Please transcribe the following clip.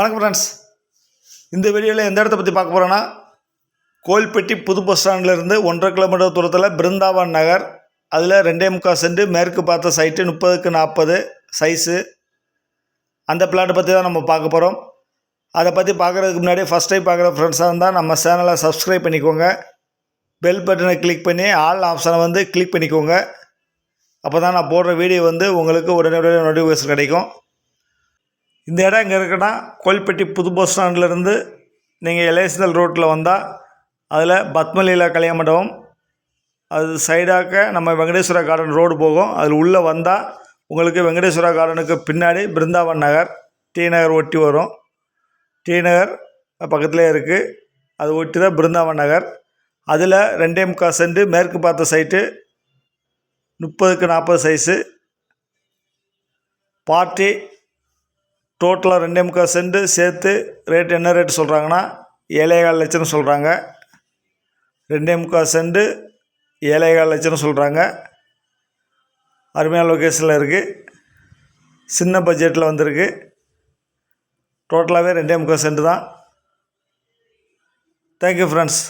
வணக்கம் ஃப்ரெண்ட்ஸ் இந்த வீடியோவில் எந்த இடத்த பற்றி பார்க்க போகிறோன்னா கோயில்பட்டி புது பஸ் ஸ்டாண்ட்லேருந்து ஒன்றரை கிலோமீட்டர் தூரத்தில் பிருந்தாவன் நகர். அதில் ரெண்டே முக்கால் சென்ட் மேற்கு பார்த்த சைட்டு முப்பதுக்கு நாற்பது சைஸு அந்த பிளாட்டை பற்றி தான் நம்ம பார்க்க போகிறோம் அதை பற்றி பார்க்குறதுக்கு முன்னாடி ஃபஸ்ட் டைம் பார்க்குற ஃப்ரெண்ட்ஸாக இருந்தால் நம்ம சேனலை சப்ஸ்கிரைப் பண்ணிக்கோங்க. பெல் பட்டனை கிளிக் பண்ணி ஆல் ஆப்ஷனை வந்து கிளிக் பண்ணிக்கோங்க. அப்போ தான் நான் போடுற வீடியோ வந்து உங்களுக்கு உடனே உடனே நோட்டிஃபிகேஷன் கிடைக்கும். இந்த இடம் இங்கே இருக்குன்னா கோயில்பட்டி புது பஸ் ஸ்டாண்ட்லேருந்து நீங்கள் எலேசல் ரோட்டில் வந்தால் அதில் பத்மலீலா கல்யாண மண்டபம். அது சைடாக்க நம்ம வெங்கடேஸ்வரா கார்டன் ரோடு போகும். அதில் உள்ளே வந்தால் உங்களுக்கு வெங்கடேஸ்வரா கார்டனுக்கு பின்னாடி பிருந்தாவன் நகர் டி நகர் ஒட்டி வரும். டி நகர் பக்கத்துலேயே இருக்குது அது ஒட்டி தான் பிருந்தாவன் நகர். அதில் ரெண்டே முக்கால் சென்ட் மேற்கு பார்த்த சைட்டு முப்பதுக்கு நாற்பது சைஸு பார்ட்டி டோட்டலாக ரெண்டே முக்கால் சென்ட்டு சேர்த்து ரேட் என்ன ரேட் சொல்கிறாங்கன்னா ஏழேகால் லட்சம் சொல்கிறாங்க ரெண்டே முக்கால் சென்ட்டு ஏழேகால் லட்சம் சொல்கிறாங்க அருமையான லொக்கேஷனில் இருக்குது சின்ன பட்ஜெட்டில் வந்திருக்கு. டோட்டலாகவே ரெண்டே முக்கால் சென்ட் தான். Thank you friends